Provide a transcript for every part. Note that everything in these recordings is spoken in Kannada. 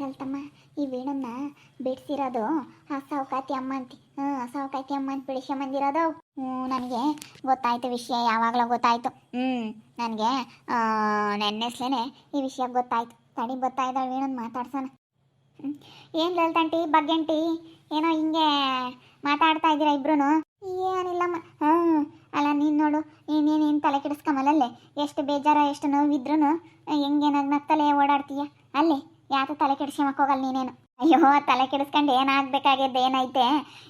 ಇರಲ್ ತಮ್ಮ ಈ ವೀಣನ್ನ ಬಿಡಿಸಿರೋದು ಆ ಸಾವುಕಾತಿ ಅಮ್ಮ ಅಂತಿ. ಹ್ಞೂ ಸಾವುಕಾತಿ ಅಮ್ಮ ಅಂತ ಬಿಡಿಸ್ಕೊಂಬಂದಿರೋದು ಹ್ಞೂ ನನಗೆ ಗೊತ್ತಾಯ್ತು ವಿಷಯ, ಯಾವಾಗಲೂ ಗೊತ್ತಾಯ್ತು. ಹ್ಞೂ ನನಗೆ ನೆನ್ನೆಸ್ಲೇ ಈ ವಿಷಯ ಗೊತ್ತಾಯ್ತು. ತಡಿ ಗೊತ್ತಾಯ್ತು ವೀಣನ್ ಮಾತಾಡ್ಸೋಣ. ಏನು ಲಲಿತಂಟಿ ಬಗ್ಗೆಂಟಿ ಏನೋ ಹಿಂಗೆ ಮಾತಾಡ್ತಾ ಇದ್ದೀರಾ ಇಬ್ರು ಏನಿಲ್ಲಮ್ಮ. ಹ್ಞೂ ಅಲ್ಲ ನೀನು ನೋಡು ಇನ್ನೇನೇನು ತಲೆ ಕೆಡಿಸ್ಕೊಂಬಲ್ಲಲ್ಲೇ? ಎಷ್ಟು ಬೇಜಾರ, ಎಷ್ಟು ನೋವಿದ್ರು ಹೆಂಗೆ ನಗ್ನಗ್ತಲೇ ಓಡಾಡ್ತೀಯ? ಅಲ್ಲಿ. ಯಾಕೆ ತಲೆ ಕೆಡಿಸ್ಕೊಂಬಕ್ ಹೋಗಲ್ಲ ನೀನೇನು? ಅಯ್ಯೋ, ತಲೆ ಕೆಡಿಸ್ಕೊಂಡು ಏನಾಗಬೇಕಾಗಿದ್ದು? ಏನೈತೆ?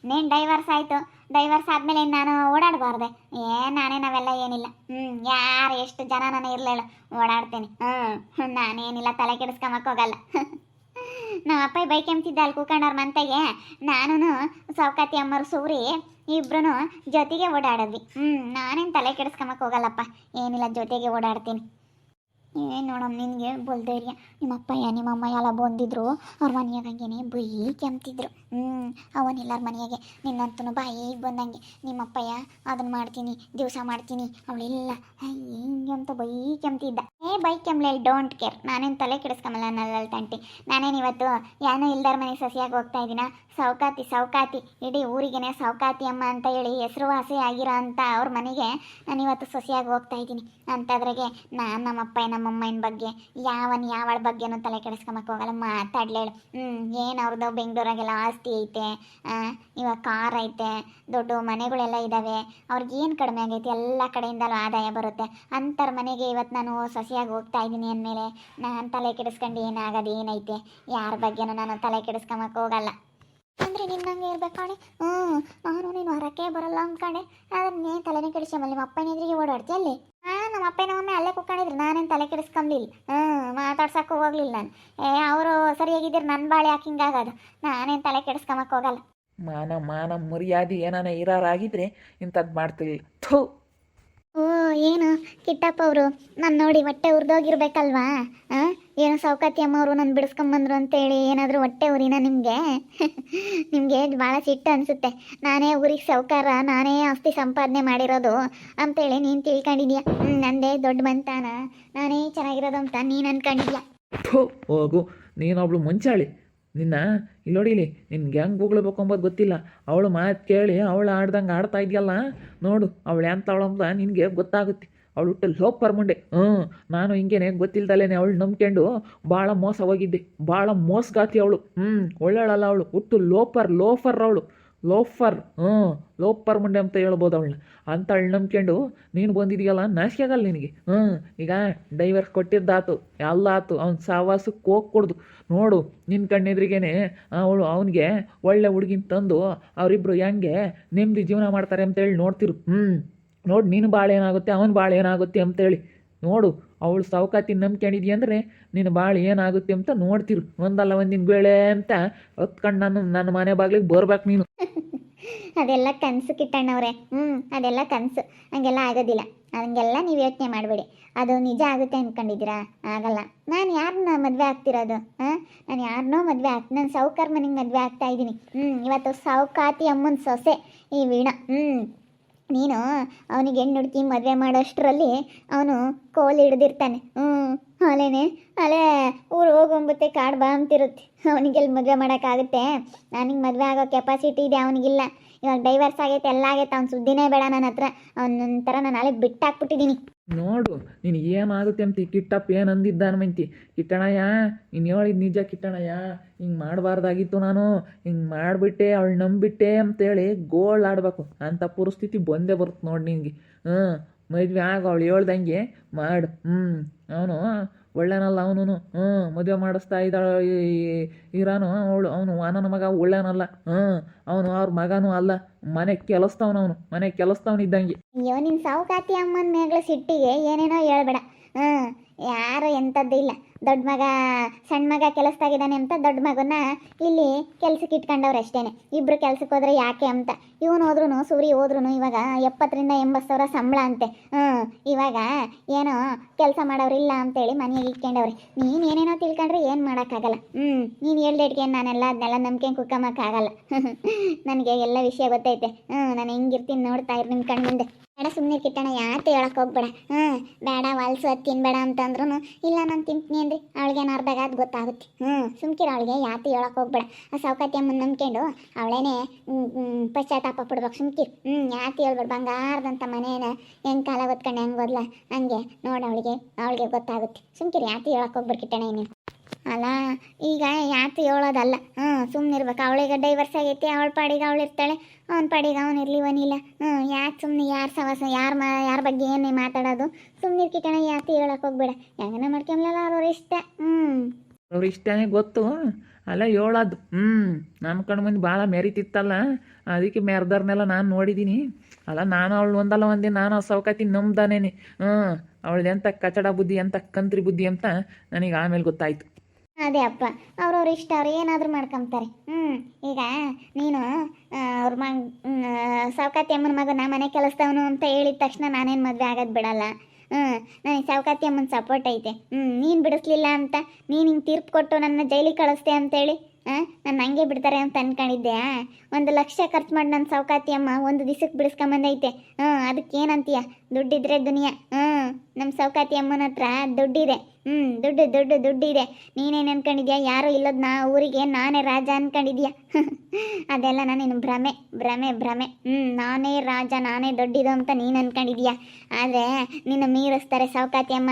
ನೀನು ಡೈವರ್ಸ್ ಆಯಿತು? ಡೈವರ್ಸ್ ಆದಮೇಲೆ ನಾನು ಓಡಾಡಬಾರ್ದೆ. ಏ ನಾನೇ ನಾವೆಲ್ಲ ಏನಿಲ್ಲ. ಹ್ಞೂ ಯಾರು ಎಷ್ಟು ಜನ ನಾನು ಇರಲಿಲ್ಲ. ಓಡಾಡ್ತೀನಿ. ಹ್ಞೂ ನಾನೇನಿಲ್ಲ, ತಲೆ ಕೆಡಿಸ್ಕೊಂಬಕ್ ಹೋಗಲ್ಲ. ನಮ್ಮ ಅಪ್ಪ ಬೈಕ್ ಎಂತಿದ್ದ ಅಲ್ಲಿ ಕೂಕೊಂಡವ್ರ ಮಂತೆಗೆ ನಾನು ಸೌಕಾತಿ ಅಮ್ಮರು ಸೂರಿ ಇಬ್ರು ಜೊತೆಗೆ ಓಡಾಡಿದ್ವಿ. ಹ್ಞೂ ನಾನೇನು ತಲೆ ಕೆಡಿಸ್ಕೊಂಬಕ್ ಹೋಗಲ್ಲಪ್ಪ. ಏನಿಲ್ಲ, ಜೊತೆಗೆ ಓಡಾಡ್ತೀನಿ. ಏನು ನೋಡಮ್ಮ, ನಿನಗೆ ಬಲ್ ಧೈರ್ಯ ನಿಮ್ಮ ಅಪ್ಪಯ್ಯ ನಿಮ್ಮಮ್ಮ ಎಲ್ಲ ಬಂದಿದ್ರು. ಅವ್ರ ಮನೆಯಾಗ ಹಂಗೇನೆ ಬೈ ಕೆಮ್ತಿದ್ರು ಹ್ಞೂ ಅವನೆಲ್ಲರ ಮನೆಯಾಗೆ. ನಿನ್ನಂತೂ ಬಾಯಿ ಬಂದಂಗೆ. ನಿಮ್ಮಪ್ಪಯ್ಯ ಅದನ್ ಮಾಡ್ತೀನಿ, ದಿವಸ ಮಾಡ್ತೀನಿ. ಅವಳೆಲ್ಲ ಹಿಂಗೆ ಅಂತ ಬೈ ಕೆಮ್ತಿದ್ದ. ಏ, ಬೈ ಕೆಮ್ಲೆ, ಡೋಂಟ್ ಕೇರ್. ನಾನೇನು ತಲೆ ಕೆಡಿಸ್ಕೊಂಬಲ್ಲ ನಲ್ಲಲ್ ತಂಟಿ ನಾನೇನು ಇವತ್ತು ಏನೋ ಇಲ್ದಾರ ಮನೆ ಸಸಿಯಾಗಿ ಹೋಗ್ತಾ ಇದ್ದೀನ ಸೌಕಾತಿ ಸೌಕಾತಿ. ಇಡೀ ಊರಿಗೆನೆ ಸೌಕಾತಿ ಅಮ್ಮ ಅಂತ ಹೇಳಿ ಹೆಸರುವಾಸಿ ಆಗಿರೋ ಅಂತ ಅವ್ರ ಮನೆಗೆ ನಾನು ಇವತ್ತು ಸಸಿಯಾಗಿ ಹೋಗ್ತಾ ಇದ್ದೀನಿ ಅಂತದ್ರಾಗೆ ನಾನು ನಮ್ಮಪ್ಪ ನಮ್ಮಮ್ಮನ ಬಗ್ಗೆ, ಯಾವನ್ ಯಾವಳ ಬಗ್ಗೆನೂ ತಲೆ ಕೆಡಿಸ್ಕೊಂಬಕ್ ಹೋಗಲ್ಲ ಮಾತಾಡ್ಲೇಳು ಹ್ಮ್, ಏನು ಅವ್ರದ್ದು ಬೆಂಗಳೂರಾಗೆಲ್ಲ ಆಸ್ತಿ ಐತೆ ಇವಾಗ ಕಾರ್ ಐತೆ, ದೊಡ್ಡ ಮನೆಗಳೆಲ್ಲ ಇದ್ದಾವೆ ಅವ್ರಿಗೆ ಏನು ಕಡಿಮೆ ಆಗೈತೆ, ಎಲ್ಲ ಕಡೆಯಿಂದಲೂ ಆದಾಯ ಬರುತ್ತೆ. ಅಂಥವ್ರ ಮನೆಗೆ ಇವತ್ತು ನಾನು ಸಸಿಯಾಗಿ ಹೋಗ್ತಾ ಇದ್ದೀನಿ ಅಂದಮೇಲೆ ನಾನು ತಲೆ ಕೆಡಿಸ್ಕೊಂಡು ಏನಾಗೋದು, ಏನೈತೆ? ಯಾರ ಬಗ್ಗೆನೂ ನಾನು ತಲೆ ಕೆಡಿಸ್ಕೊಂಬಕ್ ಹೋಗಲ್ಲ. ಅಂದರೆ ನಿನ್ನಂಗೆ ಇರ್ಬೇಕು ಕಣೆ. ಹ್ಞೂ ನಾನು ನೀನು ಹೊರಕ್ಕೆ ಬರಲ್ಲ ಅಂದ್ಕೊಂಡೆ ಅದನ್ನೇ ತಲೆನೇ ಕೆಡಿಸ್ಕೊಂಬಲ್ಲಿ ನಿಮ್ಮ ಅಪ್ಪನ ಎದುರಿಗೆ ಓಡಾಡ್ತಿ ಅಲ್ಲಿ? ಹಾಂ ನಮ್ಮ ಅಪ್ಪ ನಮ್ಮಮ್ಮ ಅಲ್ಲೇ ಕುತ್ಕೊಂಡಿದ್ರು. ನಾನೇನು ತಲೆ ಕೆಡಿಸ್ಕೊಂಬಿಲ್ಲ ಹ್ಞೂ ಮಾತಾಡ್ಸಕ್ಕೆ ಹೋಗ್ಲಿಲ್ಲ ನಾನು. ಏ ಅವರು ಸರಿಯಾಗಿದ್ದೀರಿ ನನ್ನ ಬಾಳೆ ಯಾಕೆ ಹಿಂಗಾಗೋದು? ನಾನೇನು ತಲೆ ಕೆಡಿಸ್ಕೊಂಬಕ್ಕೆ ಹೋಗಲ್ಲ. ಮಾನ ಮಾನ ಮರ್ಯಾದೆ ಏನಾನ ಇರಾರಾಗಿದ್ರೆ ಇಂಥದ್ದು ಮಾಡ್ತಿರ್ಲಿಲ್ಲ ಥೂ. ಓ ಏನು ಕಿಟ್ಟಪ್ಪ ಅವರು? ನಾನು ನೋಡಿ ಹೊಟ್ಟೆ ಉರಿದೋಗಿರ್ಬೇಕಲ್ವಾ? ಹಾಂ ಏನು ಸೌಕಾತಿ ಅಮ್ಮವರು ನಾನು ಬಿಡಿಸ್ಕೊಂಬಂದ್ರು ಅಂತೇಳಿ ಏನಾದರೂ ಹೊಟ್ಟೆ ಉರಿನ ನಿಮಗೆ? ನಿಮಗೆ ಭಾಳ ಸಿಟ್ಟು ಅನಿಸುತ್ತೆ. ನಾನೇ ಊರಿಗೆ ಸೌಕಾರ ನಾನೇ ಆಸ್ತಿ ಸಂಪಾದನೆ ಮಾಡಿರೋದು ಅಂತೇಳಿ ನೀನು ತಿಳ್ಕೊಂಡಿದ್ಯಾ? ನಂದೇ ದೊಡ್ಡ ಮಂತಾನ ನಾನೇ ಚೆನ್ನಾಗಿರೋದು ಅಂತ ನೀನು ಅನ್ಕೊಂಡಿದ್ಯಾ? ಹೋಗು. ನೀನೊಬ್ಳು ಮುಂಚಾಳಿ. ನಿನ್ನ ಇಲ್ಲಿ ನೋಡಿಲಿ ನಿನ್ಗೆ ಹೆಂಗೆ ಉಗ್ಳ್ಬೇಕು ಅಂಬೋದು ಗೊತ್ತಿಲ್ಲ. ಅವಳು ಮಾತು ಕೇಳಿ ಅವಳು ಆಡ್ದಂಗೆ ಆಡ್ತಾ ಇದೆಯಲ್ಲ? ನೋಡು, ಅವಳು ಎಂಥವಳು ಅಂತ ನಿನಗೆ ಗೊತ್ತಾಗುತ್ತೆ. ಅವಳು ಹುಟ್ಟಲ್ಲಿ ಲೋಪರ್ ಪರ್ಮುಂಡೆ ಹ್ಞೂ ನಾನು ಹಿಂಗೇನೆ ಗೊತ್ತಿಲ್ದಲೇನೆ ಅವಳು ನಂಬ್ಕೊಂಡು ಭಾಳ ಮೋಸ ಹೋಗಿದ್ದೆ. ಭಾಳ ಮೋಸಗಾತಿ ಅವಳು. ಹ್ಞೂ ಒಳ್ಳೆಳಲ್ಲ ಅವಳು. ಹುಟ್ಟು ಲೋಪರ್, ಲೋಫರ್ ಅವಳು. ಲೋಫರ್ ಹ್ಞೂ ಲೋಪರ್ ಮುಂಡೆ ಅಂತ ಹೇಳ್ಬೋದು ಅವಳನ್ನ. ಅಂತಳು ನಂಬ್ಕೊಂಡು, ನೀನು ಬಂದಿದೆಯಲ್ಲ ನಾಶಿಕೆ ಆಗಲ್ಲ ನಿನಗೆ. ಹ್ಞೂ ಈಗ ಡೈವರ್ಸ್ ಕೊಟ್ಟಿದ್ದಾತು, ಎಲ್ಲ ಆತು. ಅವ್ನ ಸಾವಾಸಕ್ಕೆ ಹೋಗಿ ಕೊಡ್ದು. ನೋಡು ನಿನ್ನ ಕಣ್ಣೆದ್ರಿಗೇನೆ ಅವಳು ಅವನಿಗೆ ಒಳ್ಳೆ ಹುಡುಗಿನ ತಂದು ಅವರಿಬ್ಬರು ಹೆಂಗೆ ನೆಮ್ಮದಿ ಜೀವನ ಮಾಡ್ತಾರೆ ಅಂತೇಳಿ ನೋಡ್ತಿರು. ಹ್ಞೂ ನೋಡು ನೀನು ಭಾಳ ಏನಾಗುತ್ತೆ, ಅವನು ಭಾಳ ಏನಾಗುತ್ತೆ ಅಂತೇಳಿ ನೋಡು, ಅವಳು ಸೌಕಾತಿ ನಂಬ್ಕೊಂಡಿದ್ಯ ಅಂದರೆ, ನೀನು ಭಾಳ ಏನಾಗುತ್ತೆ ಅಂತ ನೋಡ್ತಿರು. ಒಂದಲ್ಲ ಒಂದಿನ ಬೇಳೆ ಅಂತ ಹೊತ್ಕೊಂಡು ನಾನು ನನ್ನ ಮನೆ ಬಾಗ್ಲಿಗೆ ಬರ್ಬೇಕು ನೀನು. ಅದೆಲ್ಲ ಕನಸು ಕಿಟ್ಟಣ್ಣವ್ರೆ. ಹ್ಞೂ ಅದೆಲ್ಲ ಕನಸು. ಹಂಗೆಲ್ಲ ಆಗೋದಿಲ್ಲ. ಹಂಗೆಲ್ಲ ನೀವು ಯೋಚನೆ ಮಾಡಬೇಡಿ. ಅದು ನಿಜ ಆಗುತ್ತೆ ಅಂದ್ಕೊಂಡಿದ್ದೀರಾ ಆಗಲ್ಲ. ನಾನು ಯಾರನ್ನ ಮದುವೆ ಆಗ್ತಿರೋದು? ಹಾಂ? ನಾನು ಯಾರನ್ನೋ ಮದುವೆ ಆಗ್, ನಾನು ಸಾವುಕಾರ ಮನೆಗೆ ಮದುವೆ ಆಗ್ತಾ ಇದ್ದೀನಿ. ಹ್ಞೂ ಇವತ್ತು ಸೌಕಾತಿ ಅಮ್ಮನ ಸೊಸೆ ಈ ವೀಣಾ. ಹ್ಞೂ ನೀನು ಅವನಿಗೆ ಹೆಣ್ಣು ಹುಡುಕಿ ಮದುವೆ ಮಾಡೋಷ್ಟರಲ್ಲಿ ಅವನು ಕೋಲ್ ಹಿಡ್ದಿರ್ತಾನೆ. ಹ್ಞೂ ಅಲೇನೆ ಅಲೇ, ಊರು ಹೋಗೊಂಬತ್ತೆ, ಕಾಡು ಬಾ ಅಂತಿರುತ್ತೆ. ಅವನಿಗೆಲ್ಲಿ ಮದುವೆ ಮಾಡೋಕ್ಕಾಗುತ್ತೆ? ನನಗೆ ಮದುವೆ ಆಗೋ ಕೆಪಾಸಿಟಿ ಇದೆ ಅವನಿಗಿಲ್ಲ. ಇವಾಗ ಡೈವರ್ಸ್ ಆಗೈತೆ, ಎಲ್ಲ ಆಗೈತೆ, ಅವ್ನ ಸುದ್ದಿನೇ ಬೇಡ ನನ್ನ ಹತ್ರ. ಅವನೊಂಥರ ನಾನು ಅಲ್ಲೇ ಬಿಟ್ಟಾಕ್ಬಿಟ್ಟಿದ್ದೀನಿ ನೋಡು, ನೀನು ಏನಾಗುತ್ತೆ ಅಂತ ಕಿಟ್ಟಪ್ಪ ಏನು ಅಂದಿದ್ದಾನ ಅನ್ಮಂತಿ ಕಿಟ್ಟಣಯ್ಯ, ನೀನು ಹೇಳಿದ ನಿಜ ಕಿಟ್ಟಣಯ್ಯ, ಹಿಂಗೆ ಮಾಡಬಾರ್ದಾಗಿತ್ತು ನಾನು, ಹಿಂಗೆ ಮಾಡಿಬಿಟ್ಟೆ, ಅವಳು ನಂಬಿಟ್ಟೆ ಅಂತೇಳಿ ಗೋಳ್ ಆಡಬೇಕು. ಅಂಥ ಪರಿಸ್ಥಿತಿ ಬಂದೇ ಬರುತ್ತೆ ನೋಡಿ ನಿನಗೆ. ಹ್ಞೂ ಮದುವೆ ಆಗ ಅವಳು ಹೇಳ್ದಂಗೆ ಮಾಡು. ಹ್ಞೂ ಅವನು ಒಳ್ಳೆನಲ್ಲ ಅವನು ಹ್ಞೂ, ಮದುವೆ ಮಾಡಿಸ್ತಾ ಇದ್ದಾಳೆ ಇರಾನು ಅವಳು, ಅವನು, ವಾನನ ಮಗ ಒಳ್ಳೆನಲ್ಲ. ಹ್ಞೂ, ಅವನು, ಅವ್ರ ಮಗನೂ ಅಲ್ಲ. ಮನೆ ಕೆಲಸ್ತವನು ಅವನು, ಮನೆ ಕೆಲಸ್ತವನ ಇದ್ದಂಗೆ. ಅಯ್ಯೋ ನಿನ್ನ ಸಾವುಕಾತಿ ಅಮ್ಮನ ಮೇಗಳ ಸಿಟ್ಟಿಗೆ ಏನೇನೋ ಹೇಳ್ಬೇಡ. ಹ್ಞೂ, ಯಾರು ಎಂಥದ್ದು ಇಲ್ಲ. ದೊಡ್ಡ ಮಗ, ಸಣ್ಣ ಮಗ ಕೆಲಸದಾಗಿದ್ದಾನೆ ಅಂತ ದೊಡ್ಡ ಮಗನ ಇಲ್ಲಿ ಕೆಲಸಕ್ಕೆ ಇಟ್ಕೊಂಡವ್ರು ಅಷ್ಟೇ ಇಬ್ರು ಕೆಲಸಕ್ಕೆ ಹೋದ್ರೆ ಯಾಕೆ ಅಂತ. ಇವನು ಹೋದ್ರೂ ಸೂರಿ ಹೋದ್ರೂ ಇವಾಗ ಎಪ್ಪತ್ತರಿಂದ ಎಂಬತ್ತು ಸಾವಿರ ಸಂಬಳ ಅಂತೆ. ಹ್ಞೂ ಇವಾಗ ಏನೋ ಕೆಲಸ ಮಾಡೋರಿಲ್ಲ ಅಂತೇಳಿ ಮನೆಯಾಗ ಇಟ್ಕೊಂಡವ್ರೆ. ನೀನು ಏನೇನೋ ತಿಳ್ಕೊಂಡ್ರೆ ಏನು ಮಾಡೋಕ್ಕಾಗಲ್ಲ. ಹ್ಞೂ ನೀನು ಹೇಳ್ದೇಟ್ಗೆ ನಾನೆಲ್ಲ ಅದನ್ನೆಲ್ಲ ನಂಬಿಕೆ ಕುಕ್ಕಮ್ಮಕ್ಕಾಗಲ್ಲ ನನಗೆ ಎಲ್ಲ ವಿಷಯ ಗೊತ್ತೈತೆ. ಹ್ಞೂ ನಾನು ಹೆಂಗಿರ್ತೀನಿ ನೋಡ್ತಾ ಇರು ನಿಮ್ಮ ಕಣ್ಮುಂದೆ. ಬೇಡ ಸುಮ್ಮನೆ ಕಿಟ್ಟಣ ಯಾತು ಹೇಳಕ್ ಹೋಗ್ಬೇಡ. ಹ್ಞೂ ಬೇಡ, ವಾಲ್ಸು ಅದು ತಿನ್ಬೇಡ ಅಂತಂದ್ರೂ ಇಲ್ಲ ನಾನು ತಿಂತೀನಿ ಅಂದ್ರಿ. ಅವಳಿಗೆ ಅರ್ಧಗ ಅದು ಗೊತ್ತಾಗುತ್ತೆ. ಹ್ಞೂ ಸುಮ್ಕಿರ ಅವಳಿಗೆ, ಯಾತು ಹೇಳಕ್ ಹೋಗ್ಬೇಡ. ಆ ಸೌಕತ್ಯ ಮುಂದೆ ನಂಬ್ಕೊಂಡು, ಅವಳೇನೆ ಪಶ್ಚಾತ್ತಾಪ ಪಡ್ಬೇಕು, ಸುಮ್ಕಿರ್. ಹ್ಞೂ ಯಾತು ಹೇಳ್ಬೇಡ ಬಂಗಾರದಂಥ ಮನೇನ ಹೆಂಗೆ ಕಾಲ ಹೊತ್ಕೊಂಡು ಹೆಂಗೆ ಓದ್ಲ? ಹಂಗೆ, ನೋಡಿ ಅವಳಿಗೆ ಅವಳಿಗೆ ಗೊತ್ತಾಗುತ್ತೆ. ಸುಮ್ಕಿರಿ, ಯಾತು ಹೇಳಕ್ ಹೋಗ್ಬೇಡ ಕಿಟ್ಟಣ ನೀನು ಅಲ್ಲ, ಈಗ ಯಾತು ಹೇಳೋದಲ್ಲ. ಹ್ಞೂ ಸುಮ್ಮನೆ ಇರ್ಬೇಕು ಅವಳಿಗೆ ಡೈವರ್ಸ್ ಆಗೈತಿ, ಅವಳ ಪಾಡಿಗೆ ಅವಳು ಇರ್ತಾಳೆ. ಅವನ ಪಾಡಿಗೆ ಅವನು ಇರಲಿ ಇವನಿಲ್ಲ ಹ್ಞೂ ಯಾಕೆ ಸುಮ್ಮನೆ ಯಾರು ಸವಾಸ, ಯಾರು ಮಾ, ಯಾರ ಬಗ್ಗೆ ಏನೇ ಮಾತಾಡೋದು. ಸುಮ್ಮನೆ ಕಣ ಯಾತು ಹೇಳಕ್ಕೆ ಹೋಗ್ಬೇಡ. ಹೆಂಗನ ಮಾಡ್ಕೊಂಬ್ಲಲ್ಲ ಅವ್ರವ್ರ ಇಷ್ಟ. ಹ್ಞೂ. ಅವ್ರ ಇಷ್ಟನೇ ಗೊತ್ತು. ಅಲ್ಲ, ಹೇಳೋದು. ಹ್ಞೂ ನಮ್ಮ ಕಣ್ಣು ಮುಂದೆ ಭಾಳ ಮೆರಿತಿತ್ತಲ್ಲ. ಅದಕ್ಕೆ ಮೆರೆದವ್ರನ್ನೆಲ್ಲ ನಾನು ನೋಡಿದ್ದೀನಿ ಅಲ್ಲ, ನಾನು ಅವಳು ಒಂದಲ್ಲ ಒಂದೇ, ನಾನು ಆ ಸೌಕತಿ ನಂಬ್ದಾನೇನೆ ಹ್ಞೂ ಅವಳದ್ದು ಕಚಡ ಬುದ್ಧಿ ಎಂಥ ಕಂತ್ರಿ ಬುದ್ಧಿ ಅಂತ ನನಗೆ ಆಮೇಲೆ ಗೊತ್ತಾಯ್ತು. ಅದೇ ಅಪ್ಪ ಅವ್ರವ್ರ ಇಷ್ಟ, ಅವ್ರು ಏನಾದರೂ ಮಾಡ್ಕೊಂತಾರೆ ಹ್ಞೂ ಈಗ ನೀನು ಅವ್ರ ಮ ಸಾವ್ಕಾತಿ ಅಮ್ಮನ ಮಗನ ಮನೆ ಕೆಲಸದವನು ಅಂತ ಹೇಳಿದ ತಕ್ಷಣ ನಾನೇನು ಮದುವೆ ಆಗೋದು ಬಿಡಲ್ಲ. ಹ್ಞೂ ನನಗೆ ಸಾವ್ಕಾತಿ ಅಮ್ಮನ ಸಪೋರ್ಟ್ ಐತೆ. ಹ್ಞೂ ನೀನು ಬಿಡಿಸ್ಲಿಲ್ಲ ಅಂತ, ನೀನು ಹಿಂಗೆ ತೀರ್ಪು ಕೊಟ್ಟು ನನ್ನ ಜೈಲಿಗೆ ಕಳಿಸ್ತೆ ಅಂತೇಳಿ ಹಾಂ ನನ್ನ ಹಂಗೆ ಬಿಡ್ತಾರೆ ಅಂತ ಅನ್ಕೊಂಡಿದ್ದೆ. ಒಂದು ಲಕ್ಷ ಖರ್ಚು ಮಾಡಿ ನನ್ನ ಸೌಕಾತಿ ಅಮ್ಮ, ಒಂದು ದಿವಸಕ್ಕೆ ಬಿಡಿಸ್ಕೊಂಬಂದೈತೆ. ಹ್ಞೂ ಅದಕ್ಕೆ ಏನಂತೀಯ ದುಡ್ಡಿದ್ರೆ ದುನಿಯಾ. ಹ್ಞೂ ನಮ್ಮ ಸೌಕಾತಿ ಅಮ್ಮನ ಹತ್ರ ದುಡ್ಡಿದೆ. ಹ್ಞೂ ದುಡ್ಡು ದುಡ್ಡು ದುಡ್ಡಿದೆ ನೀನೇನು ಅನ್ಕೊಂಡಿದ್ಯಾ? ಯಾರು ಇಲ್ಲದ ನಾ ಊರಿಗೆ, ನಾನೇ ರಾಜ ಅನ್ಕೊಂಡಿದ್ಯಾ? ಅದೆಲ್ಲ ನಾನೇನು ಭ್ರಮೆ ಭ್ರಮೆ ಭ್ರಮೆ. ಹ್ಞೂ ನಾನೇ ರಾಜ, ನಾನೇ ದೊಡ್ಡಿದು ಅಂತ ನೀನು ಅನ್ಕೊಂಡಿದ್ಯಾ? ಆದರೆ ನಿನ್ನ ಮೀರಿಸ್ತಾರೆ ಸೌಕಾತಿ ಅಮ್ಮ.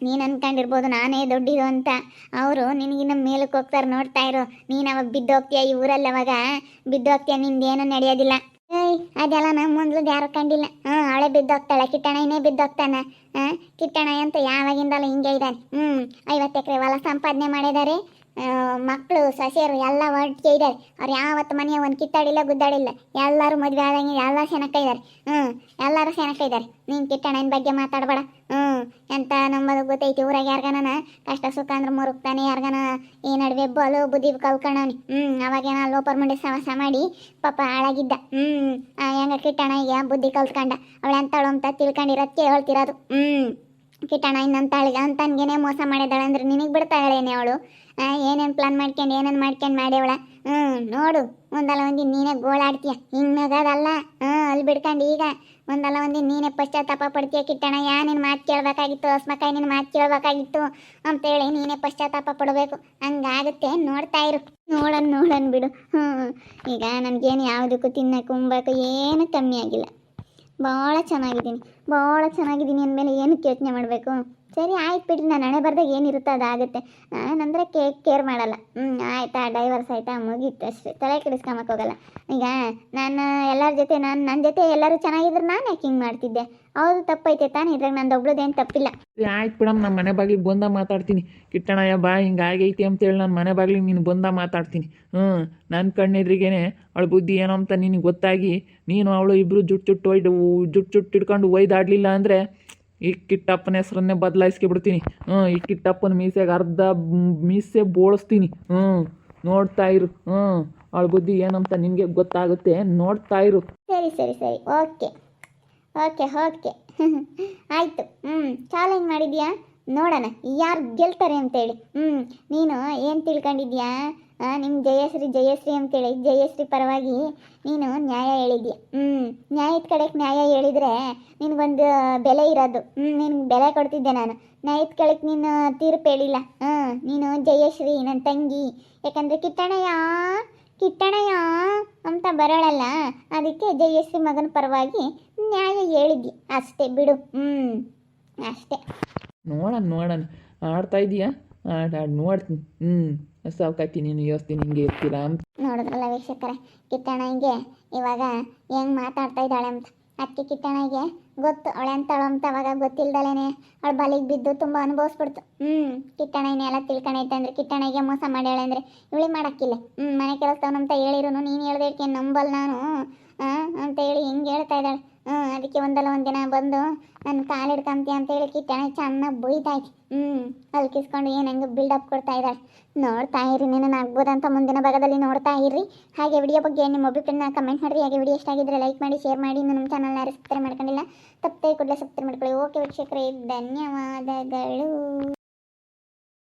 ನೀನು ಅನ್ಕೊಂಡಿರ್ಬೋದು ನಾನೇ ದೊಡ್ಡಿದು ಅಂತ. ಅವರು ನಿನಗಿನ್ನ ಮೇಲಕ್ಕೆ ಹೋಗ್ತಾರೆ ನೋಡ್ತಾ ಇರು. ನೀನು ಅವಾಗ ಬಿದ್ದೋಗ್ತೀಯ ಈ ಊರಲ್ಲಿ ಅವಾಗ ಬಿದ್ದೋಗ್ತೀಯ ನಿಂದೇನು ನಡೆಯೋದಿಲ್ಲ. ಏಯ್, ಅದೆಲ್ಲ ನಮ್ಮ ಮುಂದ್ಲದ್ದು ಯಾರು ಕಂಡಿಲ್ಲ. ಹ್ಞೂ ಅವಳೆ ಬಿದ್ದೋಗ್ತಾಳೆ ಕಿಟ್ಟಣನೇ ಬಿದ್ದೋಗ್ತಾನೆ ಕಿಟ್ಟಣ್ಣ ಅಂತ ಯಾವಾಗಿಂದಲೂ ಹಿಂಗೆ ಇದ್ದಾನೆ? ಹ್ಞೂ ಐವತ್ತು ಎಕರೆ ಹೊಲ ಸಂಪಾದನೆ ಮಾಡಿದ್ದಾರೆ ಮಕ್ಕಳು ಸೊಸೆಯರು ಎಲ್ಲ ಒಟ್ಟಿಗೆ ಇದ್ದಾರೆ. ಅವ್ರು ಯಾವತ್ತು ಮನೆಯ ಒಂದು ಕಿತ್ತಾಡಿಲ್ಲ, ಗುದ್ದಾಡಿಲ್ಲ. ಎಲ್ಲರೂ ಮದುವೆ ಆದಂಗೆ ಎಲ್ಲ ಸೆನಕ ಇದ್ದಾರೆ. ಹ್ಞೂ, ಎಲ್ಲರೂ ಸೆನಕ ಇದ್ದಾರೆ. ನೀನು ಕಿಟ್ಟಣ್ಣನ ಬಗ್ಗೆ ಮಾತಾಡಬೇಡ. ಹ್ಞೂ, ಎಂತ ನಂಬೋದು ಗೊತ್ತೈತಿ ಊರಾಗ ಯಾರ್ಗನ? ಕಷ್ಟ, ಸುಖ ಅಂದ್ರೆ ಮುರುಗ್ತಾನೆ ಯಾರ್ಗನ? ಈ ನಡುವೆ ಬಲು ಬುದ್ಧಿ ಕಲ್ಕೊಂಡವ್ನಿ ಹ್ಞೂ, ಅವಾಗೇನ ಲೋಪರ್ ಮುಂಡೆ ಸವಾಸ ಮಾಡಿ ಪಾಪ ಹಾಳಾಗಿದ್ದ. ಹ್ಞೂ ಹೆಂಗ ಕಿಟ್ಟಣ್ಣಿಗೆ ಬುದ್ಧಿ ಕಲ್ತ್ಕೊಂಡ? ಅವಳು ಎಂತಾಳು ಅಂತ ತಿಳ್ಕೊಂಡಿರೋದಕ್ಕೆ ಹೇಳ್ತಿರೋದು ಹ್ಞೂ ಕಿಟ್ಟಣ ಇನ್ನಂತಾಳಿಗೆ, ಅಂತನ್ಗೇನೆ ಮೋಸ ಮಾಡಿದಾಳೆ ಅಂದ್ರೆ ನಿನಗೆ ಬಿಡ್ತಾಳೇನೆ ಅವಳು? ಏನೇನು ಪ್ಲಾನ್ ಮಾಡ್ಕೊಂಡು, ಏನೇನು ಮಾಡ್ಕೊಂಡು ಮಾಡ್ಯವಳ? ಹ್ಞೂ ನೋಡು. ಒಂದಲ್ಲ ಒಂದಿನ ನೀನೇ ಗೋಳಾಡ್ತೀಯ ಹಿಂಗದಲ್ಲ ಹ್ಞೂ ಅಲ್ಲಿ ಬಿಡ್ಕೊಂಡು ಈಗ. ಒಂದಲ್ಲ ಒಂದಿನ ನೀನೇ ಪಶ್ಚಾತ್ತಾಪ ಪಡ್ತೀಯ ಕಿಟ್ಟಣ ಯಾ ನಿನ್ನ ಮಾತು ಕೇಳಬೇಕಾಗಿತ್ತು. ಅಸ್ಮಕಾಯಿ ನಿನ್ನ ಮಾತು ಕೇಳಬೇಕಾಗಿತ್ತು ಅಂತೇಳಿ ನೀನೇ ಪಶ್ಚಾತ್ತಾಪ ಪಡಬೇಕು. ಹಂಗಾಗುತ್ತೆ, ನೋಡ್ತಾ ಇರು. ನೋಡನ್ ನೋಡನ್ ಬಿಡು. ಹ್ಞೂ ಈಗ ನನಗೇನು ಯಾವುದಕ್ಕೂ ತಿನ್ನಕ್ಕೆ ಉಣ್ಬೇಕು ಏನು ಕಮ್ಮಿ ಆಗಿಲ್ಲ. ಭಾಳ ಚೆನ್ನಾಗಿದ್ದೀನಿ. ಭಾಳ ಚೆನ್ನಾಗಿದ್ದೀನಿ ಅಂದಮೇಲೆ ಏನಕ್ಕೆ ಯೋಚನೆ ಮಾಡಬೇಕು? ಸರಿ, ಆಯ್ತು ಬಿಡಿ ನಾನು ಹಣೆ ಬರ್ದಾಗ ಏನಿರುತ್ತೋ ಅದಾಗುತ್ತೆ. ನಾನಂದರೆ ಕೇಕ್ ಕೇರ್ ಮಾಡಲ್ಲ. ಹ್ಞೂ ಆಯ್ತಾ ಡೈವರ್ಸ್ ಆಯ್ತಾ, ಮುಗೀತು ಅಷ್ಟೇ. ತಲೆ ಕೆಡಿಸ್ಕೊಂಬಕ್ಕೆ ಹೋಗಲ್ಲ. ಈಗ ನಾನು ಎಲ್ಲರ ಜೊತೆ, ನಾನು ನನ್ನ ಜೊತೆ ಎಲ್ಲರೂ ಚೆನ್ನಾಗಿದ್ರೆ ನಾನು ಯಾಕೆ ಹಿಂಗೆ ಮಾಡ್ತಿದ್ದೆ? ಹೌದು, ತಪ್ಪೈತೆ ತಾನೇ. ಇದ್ರಾಗ ನಂದು ಒಬ್ಳದೇನು ತಪ್ಪಿಲ್ಲ. ಆಯ್ತು ಬಿಡಮ್ಮ, ನಾನು ಮನೆ ಬಾಗಿಲಿಗೆ ಬಂದ ಮಾತಾಡ್ತೀನಿ. ಕಿಟ್ಟಣಯ್ಯ ಬಾ ಹಿಂಗಾಗೈತಿ ಅಂತೇಳಿ ನಾನು ಮನೆ ಬಾಗಿಲಿಗೆ ನೀನು ಬಂದ ಮಾತಾಡ್ತೀನಿ. ಹ್ಞೂ ನನ್ನ ಕಣ್ಣೆದ್ರಿಗೇನೆ ಅವಳ ಬುದ್ಧಿ ಏನೋ ಅಂತ ನಿನಗೆ ಗೊತ್ತಾಗಿ, ನೀನು ಅವಳು ಇಬ್ಬರು ಜುಟ್ಟು ಜುಟ್ಟು ಒಯ್ದು ಜುಟ್ಟು ಜುಟ್ಟು ಇಟ್ಕೊಂಡು ಒಯ್ದಾಡಲಿಲ್ಲ ಅಂದರೆ ಈ ಕಿಟ್ಟಪ್ಪನ ಹೆಸರನ್ನೇ ಬದಲಾಯಿಸ್ಕೊಬಿಡ್ತೀನಿ. ಹ್ಞೂ, ಈ ಕಿಟ್ಟಪ್ಪನ ಮೀಸೆಗೆ ಅರ್ಧ ಮೀಸೆ ಬೋಳಿಸ್ತೀನಿ. ಹ್ಞೂ, ನೋಡ್ತಾ ಇರು. ಹ್ಞೂ, ಅವಳ ಬುದ್ಧಿ ಏನಂತ ನಿನಗೆ ಗೊತ್ತಾಗುತ್ತೆ, ನೋಡ್ತಾ ಇರು. ಸರಿ ಸರಿ ಸರಿ. ಓಕೆ. Okay okay. ಆಯಿತು. ಹ್ಞೂ ಚಾಲೆಂಜ್ ಮಾಡಿದ್ಯಾ? ನೋಡೋಣ ಯಾರು ಗೆಲ್ತಾರೆ ಅಂತೇಳಿ. ಹ್ಞೂ, ನೀನು ಏನು ತಿಳ್ಕೊಂಡಿದ್ಯಾ? ನಿಮ್ಮ ಜಯಶ್ರೀ ಜಯಶ್ರೀ ಅಂತೇಳಿ. ಜಯಶ್ರೀ ಪರವಾಗಿ ನೀನು ನ್ಯಾಯ ಹೇಳಿದ್ಯ ಹ್ಞೂ ನ್ಯಾಯದ ಕಡೆಗೆ ನ್ಯಾಯ ಹೇಳಿದರೆ ನಿನಗೊಂದು ಬೆಲೆ ಇರೋದು. ಹ್ಞೂ ನಿನ್ಗೆ ಬೆಲೆ ಕೊಡ್ತಿದ್ದೆ ನಾನು. ನ್ಯಾಯದ ಕಡೆಗೆ ನೀನು ತೀರ್ಪು ಹೇಳಿಲ್ಲ. ಹಾಂ ನೀನು ಜಯಶ್ರೀ ನನ್ನ ತಂಗಿ. ಯಾಕಂದರೆ ಕಿತ್ತಣಯ್ಯ ಕಿತ್ತಣಯ್ಯ ಅಂತ ಬರೋಳಲ್ಲ. ಅದಕ್ಕೆ ಜಯಶ್ರೀ ಮಗನ ಪರವಾಗಿ ನ್ಯಾಯ ಹೇಳಿದ್ವಿ ಅಷ್ಟೇ ಬಿಡು. ಹ್ಞೂ ಅಷ್ಟೇ. ನೋಡೋಣ ನೋಡೋಣ. ಆಡ್ತಾ ಇದೀಯಾ? ಆಟ ಆಡಿ, ನೋಡ್ತೀನಿ. ಹ್ಞೂ ಸಾವ್ಕಾತಿ ನೀನು ಹಿಂಗೆ ಇರ್ತೀರಾ ಅಂತ. ನೋಡಿದ್ರಲ್ಲ ವೀಕ್ಷಕರೇ ಹಿಂಗೆ ಇವಾಗ ಹೆಂಗ್ ಮಾತಾಡ್ತಾ ಇದ್ದಾಳೆ ಅಂತ. ಅದಕ್ಕೆ ಕಿಟ್ಟಣ್ಣಗೆ ಗೊತ್ತು, ಅವಳೆ ಅಂತಾಳು ಅಂತ ಅವಾಗ ಗೊತ್ತಿಲ್ದಲೇನೆ ಅವಳು ಬಲಿಗೆ ಬಿದ್ದು ತುಂಬ ಅನುಭವಿಸ್ಬಿಡ್ತು. ಹ್ಮ್ ಕಿಟ್ಟಣ್ಣ ಎಲ್ಲ ತಿಳ್ಕೊಂಡೈತೆ ಅಂದ್ರೆ ಕಿಟ್ಟಣ್ಣಗೆ ಮೋಸ ಮಾಡ್ಯಾಳೆ ಅಂದ್ರೆ ಇವಳಿ ಮಾಡಕ್ಕಿಲ್ಲ. ಹ್ಮ್, ಮನೆ ಕೆಲಸದವನಂತ ಹೇಳಿರು ನೀನು ಹೇಳ್ದೆ ನಂಬಲ್ ನಾನು. ಅಂತ ಹೇಳಿ ಹಿಂಗೆ ಹೇಳ್ತಾ ಇದ್ದಾಳೆ. ಅದಕ್ಕೆ ಒಂದಲ್ಲ ಒಂದಿನ ಬಂದು ನನ್ನ ಕಾಲು ಹಿಡ್ಕೊಂತೀಯ ಅಂತ ಹೇಳಿ ಕಿಟ್ಟಣ ಚೆನ್ನಾಗಿ ಬೈತಾಯ್ತು ಹ್ಞೂ ಅಲ್ಲಿ ಕಿಸ್ಕೊಂಡು ಏನು ಹೆಂಗೆ ಬಿಲ್ಡಪ್ ಕೊಡ್ತಾ ಇದ್ದಾಳೆ? ನೋಡ್ತಾ ಇರಿ ನೀನು ಆಗ್ಬೋದಂತ ಮುಂದಿನ ಭಾಗದಲ್ಲಿ ನೋಡ್ತಾ ಇರ್ರಿ ಹಾಗೆ ವಿಡಿಯೋ ಬಗ್ಗೆ ನಿಮ್ಮ ಅಭಿಪ್ರಾಯನ ಕಮೆಂಟ್ ಮಾಡಿರಿ. ಹಾಗೆ ವಿಡಿಯೋ ಇಷ್ಟ ಆಗಿದ್ರೆ ಲೈಕ್ ಮಾಡಿ ಶೇರ್ ಮಾಡಿ. ನಮ್ಮ ಚಾನಲ್ನ ಯಾರು ಸಬ್ಸ್ಕ್ರೈಬ್ ಮಾಡ್ಕೊಂಡಿಲ್ಲ ತಪ್ಪೇ ಕೂಡಲೇ ಸಬ್ಸ್ಕ್ರೈಬ್ ಮಾಡ್ಕೊಳ್ಳಿ. ಓಕೆ ವೀಕ್ಷಕರೇ, ಧನ್ಯವಾದಗಳು.